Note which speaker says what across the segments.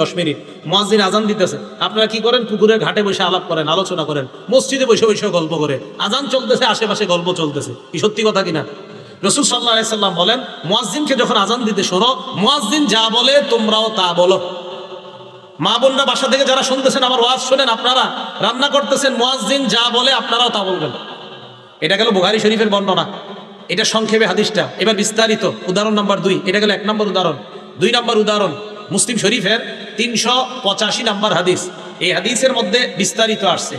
Speaker 1: দশ মিনিট। মসজিদ আজান দিতেছে। আপনারা কি করেন? পুকুরের ঘাটে বসে আলাপ করেন, আলোচনা করেন। মসজিদে বসে বসে গল্প করে। আজান চলতেছে, আশেপাশে গল্প চলতেছে। কি সত্যি কথা কিনা? রসুল সাল্লাহ সাল্লাম বলেন, মুয়াজ্জিনকে যখন আজান দিতে শোনো, মুয়াজ্জিন যা বলে তোমরাও তা বলো। মা বোনরা বাসা থেকে যারা শুনতেছেন, আমার ওয়াজ শোনেন আপনারা। রান্না করতেছেন, মুয়াজ্জিন যা বলে আপনারাও তা বলবেন। এটা গেল বুহারি শরীফের বর্ণনা। এটা সংক্ষেপে হাদিসটা। এবার বিস্তারিত। উদাহরণ নাম্বার দুই। এটা গেল এক নম্বর উদাহরণ। দুই নম্বর উদাহরণ। মুসলিম শরীফের তিনশো পঁচাশি নম্বর হাদিস। এই হাদিসের মধ্যে বিস্তারিত আসছে।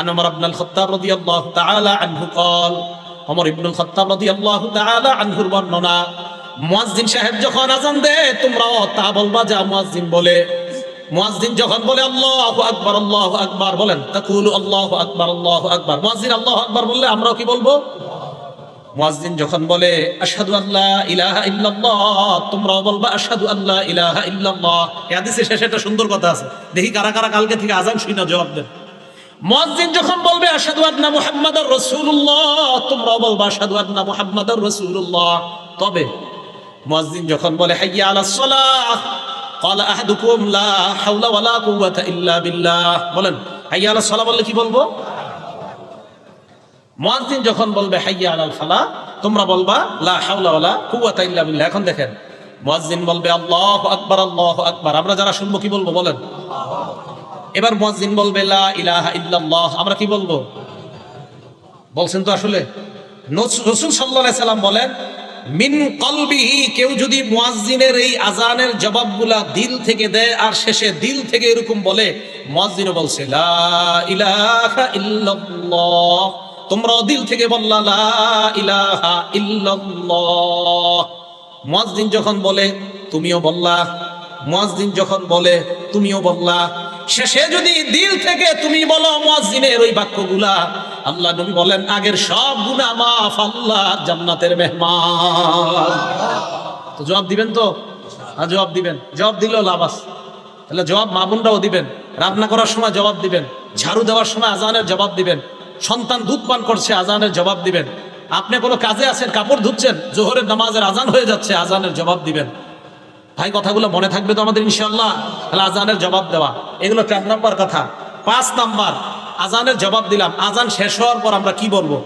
Speaker 1: আনমর আবনাল খত্তাব রদি আল্লাহ তালা আনহু কল অমর ইবনুল খত্তাব রদি আল্লাহ তালা আনহুর বর্ণনা, মুয়াজ্জিন সাহেব যখন আজান দে তোমরাও তা বলবা যা মুয়াজ্জিন বলে। মুয়াজ্জিন যখন বলে, আল্লাহু আকবার আল্লাহু আকবার, বলেন, তাকুলু আল্লাহু আকবার আল্লাহু আকবার। মুয়াজ্জিন আল্লাহু আকবার বললে, আমরাও কি বলব? মুয়াজ্জিন যখন বলে আশহাদু আল্লা ইলাহা ইল্লাল্লাহ তোমরাও বলবা আশহাদু আল্লা ইলাহা ইল্লাল্লাহ এই হাদিসের শেষে একটা সুন্দর কথা আছে দেখি কারা কারা কালকে থেকে আজান শুই না জবাব দেন মুয়াজ্জিন যখন বলবে আশহাদু আন্না মুহাম্মাদার রাসূলুল্লাহ তোমরাও বলবা আশহাদু আন্না মুহাম্মাদার রাসূলুল্লাহ তবে মুয়াজ্জিন যখন বলে হাইয়া আলাস সালাহ قال احدكم لا حول ولا قوه الا بالله বলেন হাইয়া আলাস সালাহ বললে কি বলবো মুয়াজ্জিন যখন বলবে, হাইয়া আলাল ফালা তোমরা বলবা, লা হাওলা ওয়ালা কুওয়াতা ইল্লা বিল্লাহ এখন দেখেন, মুয়াজ্জিন বলবে, আল্লাহু আকবার আল্লাহু আকবার আমরা যারা শুনব কি বলব বলেন? এবার মুয়াজ্জিন বলবে, লা ইলাহা ইল্লাল্লাহ আমরা কি বলব? বলছেন তো আসলে? রসুল সাল্লাল্লাহু আলাইহি সাল্লাম বলেন, মিন কলবিহি কেউ যদি মুয়াজ্জিনের এই আজানের জবাবগুলা দিল থেকে দেয় আর শেষে দিল থেকে এরকম বলে, মুয়াজ্জিনও বলছে, লা ইলাহা ইল্লাল্লাহ তোমরাও দিল থেকে বললা, লা যখন বলে, তুমিও বললা। মুয়াজ্জিন যখন বলে, তুমিও বললা। শেষে যদি দিল থেকে তুমি বলো, মুয়াজ্জিনের ওই বাক্যগুলা, আল্লাহ নবী বলেন, আগের সব গুনাহ মাফ আল্লাহ, জান্নাতের মেহমান। তো জবাব দিবেন তো? হ্যাঁ জবাব দিবেন। জবাব দিলেও লাভ তাহলে জবাব মা বোনরাও দিবেন। রান্না করার সময় জবাব দিবেন। ঝাড়ু দেওয়ার সময় আজানের জবাব দিবেন। সন্তান দুধ পান করছে আজানের জবাব দিবেন আপনি কোনো কাজে আছেন কাপড় ধুচ্ছেন জোহরের নামাজের আজান হয়ে যাচ্ছে আজানের জবাব দিবেন ভাই কথাগুলো মনে থাকবে তো আমাদের ইনশাল্লাহ তাহলে আজানের জবাব দেওয়া এগুলো চার নাম্বার কথা পাঁচ নাম্বার আজানের জবাব দিলাম আজান শেষ হওয়ার পর আমরা কি বলবো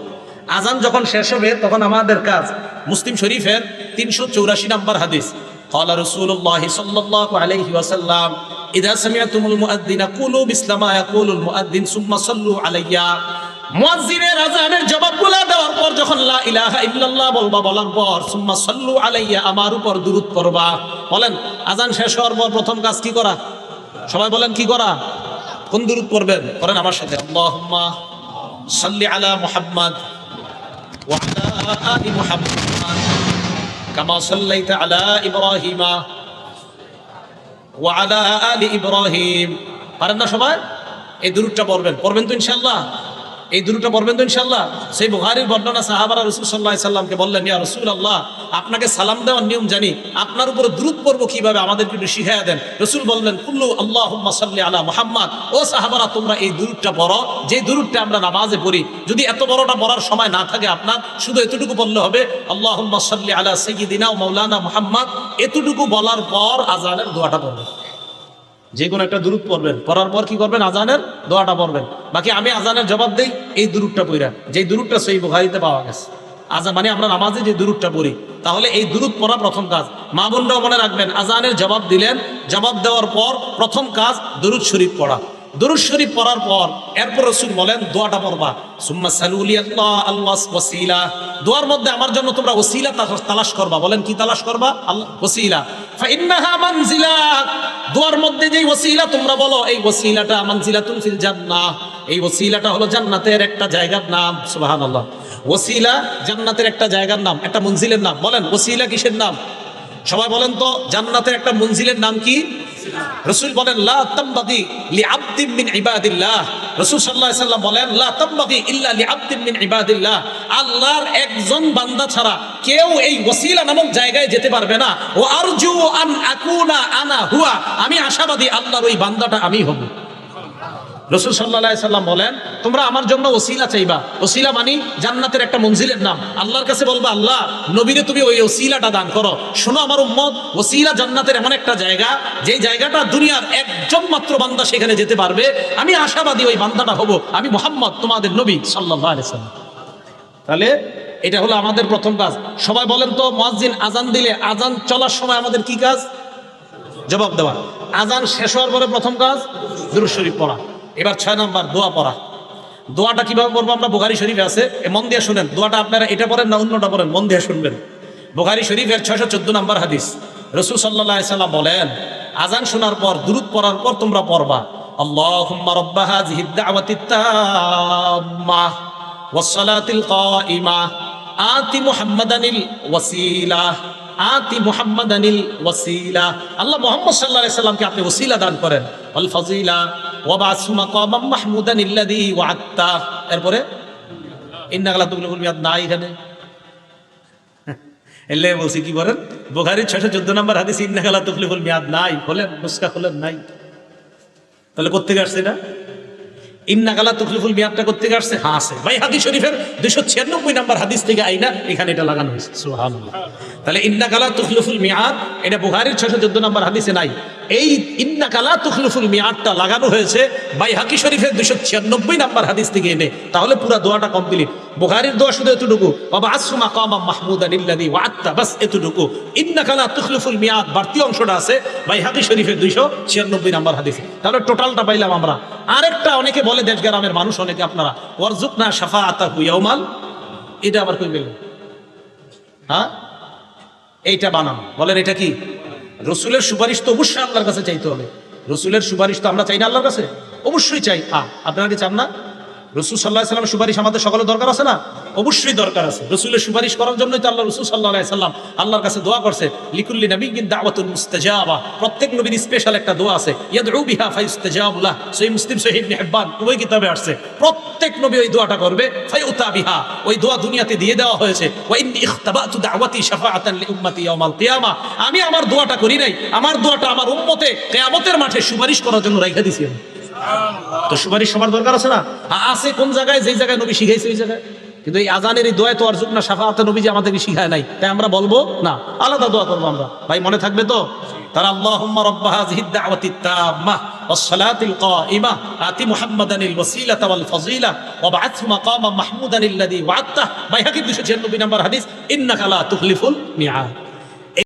Speaker 1: আজান যখন শেষ হবে তখন আমাদের কাজ মুসলিম শরীফের তিনশো চৌরাশি নাম্বার হাদিস قال رسول الله صلى الله عليه وسلم إذا سمعتم المؤذن قولوا مثل ما يقول المؤذن ثم صلوا علي মুয়াজ্জিনের আজানের জবাবগুলা দেওয়ার পর যখন লা ইলাহা ইল্লাল্লাহ বলবা, বলার পর, সুম্মা সাল্লু আলাইয়া আমার উপর দুরূদ করবা বলেন, আজান শেষ হওয়ার পর প্রথম কাজ কি করা? সবাই বলেন, কি করা? কোন দুরূদ পড়বেন? করেন আমার সাথে, আল্লাহুম্মা সাল্লি আলা মুহাম্মদ ওয়া আলা আলি মুহাম্মদ কামা সাল্লাইতা আলা ইব্রাহিমা ওয়া আলা আলি ইব্রাহিম। পারেন না সবাই? এই দুরুদটা পড়বেন। পড়বেন তো ইনশাআল্লাহ। এই দুরুটা পড়বেন তো ইনশাল্লাহ সেই বুহারির বর্ণনা সাহাবারা রসুল সাল্লাহ সাল্লামকে বললেন, ইয়া রসুল আল্লাহ আপনাকে সালাম দেওয়ার নিয়ম জানি। আপনার উপরে দ্রুত পড়ব কীভাবে? আমাদেরকে একটু শিখাইয়া দেন। রসুল বললেন, কুল্লু আল্লাহ সাল্লি আলা মোহাম্মদ। ও সাহাবারা, তোমরা এই দুরুদটা পড়ো। যে দুরুদটা আমরা নামাজে পড়ি, যদি এত বড়টা পড়ার সময় না থাকে আপনার, শুধু এতটুকু বললে হবে আল্লাহ সাল্লি আলা সৈয়দিনা মৌলানা মোহাম্মদ। এতটুকু বলার পর আজানের দোয়াটা পড়বেন। যে কোনো একটা দূরত পড়বেন। পড়ার পর কি করবেন? আজানের দোয়াটা পড়বেন। বাকি আমি আজানের জবাব দেই এই দূরটা পড়া যে দূরটা সেই বুখারিতে পাওয়া গেছে। আজান মানে আমরা নামাজে যে দূরটা পড়ি, তাহলে এই দূরত পড়া প্রথম কাজ। মা বোনরাও মনে রাখবেন, আজানের জবাব দিলেন, জবাব দেওয়ার পর প্রথম কাজ দরুদ শরীফ পড়া। দরুদ শরীফ পড়ার পর এরপর রসুল বলেন, দোয়াটা পড়বা। সুম্মা সালুলি আল্লাহ আল্লাহ ওসিলা দোয়ার মধ্যে আমার জন্য তোমরা ওসিলা তালাশ করবা। বলেন কি তালাশ করবা? আল্লাহ, ওসিলা। দোয়ার মধ্যে যেই ওসিলা, তোমরা বলো, এই ওসিলাটা মানজিলাতুন ফিল জান্নাহ। এই ওসিলাটা হলো জান্নাতের একটা জায়গার নাম, সুবহানাল্লাহ। ওসিলা জান্নাতের একটা জায়গার নাম, একটা মঞ্জিলের নাম। বলেন, ওসিলা কিসের নাম? সবাই বলেন তো, জান্নাতের একটা মঞ্জিলের নাম কি? রসুল বলেন, লা তাম্বাগি মিন ইবাদিল্লাহ। সাল্লাম বলেন, লা তাম্বাগি ইল্লা মিন ইবাদিল্লাহ। আল্লাহর একজন বান্দা ছাড়া কেউ এই ওসিলা নামক জায়গায় যেতে পারবে না। ও আরজু আন আকুনা আনা হুয়া। আমি আশাবাদী আল্লাহর ওই বান্দাটা আমি হব। রসুল সাল্লাহ সাল্লাম বলেন, তোমরা আমার জন্য ওসিলা চাইবা। ওসিলা মানি জান্নাতের একটা মঞ্জিলের নাম। আল্লাহর কাছে বলবা, আল্লাহ, নবীরে তুমি ওই ওসিলাটা দান করো। শোনো আমার উম্মত, ওসিলা জান্নাতের এমন একটা জায়গা, যে জায়গাটা দুনিয়ার একজন মাত্র বান্দা সেখানে যেতে পারবে। আমি আশাবাদী ওই বান্দাটা হব। আমি মোহাম্মদ, তোমাদের নবী সাল্লাহ সাল্লাম। তাহলে এটা হলো আমাদের প্রথম কাজ। সবাই বলেন তো, মুয়াজ্জিন আজান দিলে আজান চলার সময় আমাদের কি কাজ? জবাব দেওয়া। আজান শেষ হওয়ার পরে প্রথম কাজ, দুরুদ শরীফ পড়া। এবার ছয় নম্বর, দোয়া পড়া। দোয়াটা কীভাবে পড়ব আমরা? বুখারি শরীফে আছে। মন দিয়ে শুনেন। দোয়াটা আপনারা এটা পড়েন না অন্যটা পড়েন? মন দিয়ে শুনবেন। বুখারি শরীফের ছয়শো চোদ্দ নম্বর হাদিস। রসুল সাল্লাহ সাল্লাম বলেন, আজান শোনার পর, দুরুদ পড়ার পর তোমরা পড়বা। আল্লাহুম্মা রাব্বা হাযিহি দাওয়াতি তাম্মাহ ওয়াস-সালাতিল কাইমা। আতি মুহাম্মাদানিল ওয়াসিলা। আতি মুহাম্মাদানিল ওয়াসিলা। আল্লাহ মুহাম্মদ সাল্লাল্লাহু আলাইহি সাল্লামকে আপনি ওসিলা দান করেন। ওয়াল ফাজিলা এরপরে বলছি, কি বলেন? 614 নম্বর হাদিস ইন্নাকা লা তুবলিগুল মিয়াদ, নাই। মুসকা খোলেন নাই। তাহলে কোত্থেকে আসছে এটা? ইন্নাকালা তুখলিফুল মিয়াদটা করতে আসছে? হ্যাঁ ভাই হাদিস শরীফের দুশো ছিয়ানব্বই নাম্বার হাদিস থেকে আইনা, এখানে এটা লাগানো হয়েছে। তাহলে ইন্নাকালা তুখলিফুল মিয়াদ, এটা বুখারীর ছশো চোদ্দ নম্বর হাদিসে নাই। এই ইন্নাকালা তুখলিফুল মিয়াদটা লাগানো হয়েছে ভাই হাকি শরীফের দুশো ছিয়ানব্বই নাম্বার হাদিস থেকে এনে। তাহলে পুরা দোয়াটা কমপ্লিট বুখারীর দোয়া শুধু এতটুকু। বাবা আসুমা কামা মাহমুদান ইল্লাদি ওয়াত্তা, বাস এতটুকু। ইন্নাকালা তুখলিফুল মিয়াদ, বাড়তি অংশটা আছে ভাই হাকি শরীফের দুইশো ছিয়ানব্বই নাম্বার হাদিসে। তাহলে টোটালটা পাইলাম আমরা। আরেকটা অনেকে বলে দেশ গ্রামের মানুষ অনেকে আপনারা ওয়ারজুক না সাফা আতা হুইয়াউমাল এটা আবার কই পেলেন? হ্যাঁ? এইটা বানানো। বলেন, এটা কি? রসুলের সুপারিশ তো অবশ্যই আল্লাহর কাছে চাইতে হবে। রসুলের সুপারিশ তো আমরা চাই না আল্লাহর কাছে? অবশ্যই চাই। আ, আপনারা কি চান না? রসুল সাল্লাহ সাল্লামের সুপারিশ আমাদের সকলের দরকার আছে না? অবশ্যই দরকার আছে। রসুলের সুপারিশ করার জন্যই তো আল্লাহ রসুল সাল্লাহ সাল্লাম আল্লাহর কাছে দোয়া করছে। লিকুল্লি নবী কিন্তু দাওয়াতুল মুস্তাজাবা। প্রত্যেক নবীর স্পেশাল একটা দোয়া আছে। ইয়াদউ বিহা ফাইস্তাজাবুল্লাহ সহিহ মুসলিম ইবনে হিব্বান উভয় কিতাবে আসছে। প্রত্যেক নবী ওই দোয়াটা করবে ফাইউতা বিহা। ওই দোয়া দুনিয়াতে দিয়ে দেওয়া হয়েছে। ওয়া ইন্নী ইখতাবাতু দাওয়াতি শাফাআতান লিউম্মতি ইয়াউমাল কিয়ামা। আমি আমার দোয়াটা করি নাই। আমার দোয়াটা আমার উম্মতে কিয়ামতের মাঠে সুপারিশ করার জন্য রাইখা দিছি আমি। তো সুপারিশ সবার দরকার আছে না আ- আছে কোন জায়গায় যেই জায়গায় নবী শিখাইছে ওই জায়গায় কিন্তু এই আজানের এই দোয়া তো অর্জুন না সাফাতে নবী যে আমাদেরকে শিখায় নাই তাই আমরা বলবো না আলাদা দোয়া করবো আমরা ভাই মনে থাকবে তো তারা আল্লাহুম্মা রাব্বা হাযিহি দাওয়াতি তাম্মা والصلاة القائمة آتي محمدا الوسيلة والفضيلة وابعثه مقاما محمودا الذي وعدته বাইহাকি 296 নম্বর হাদিস ইন্নাকা লা তুখলিফুল মিআদ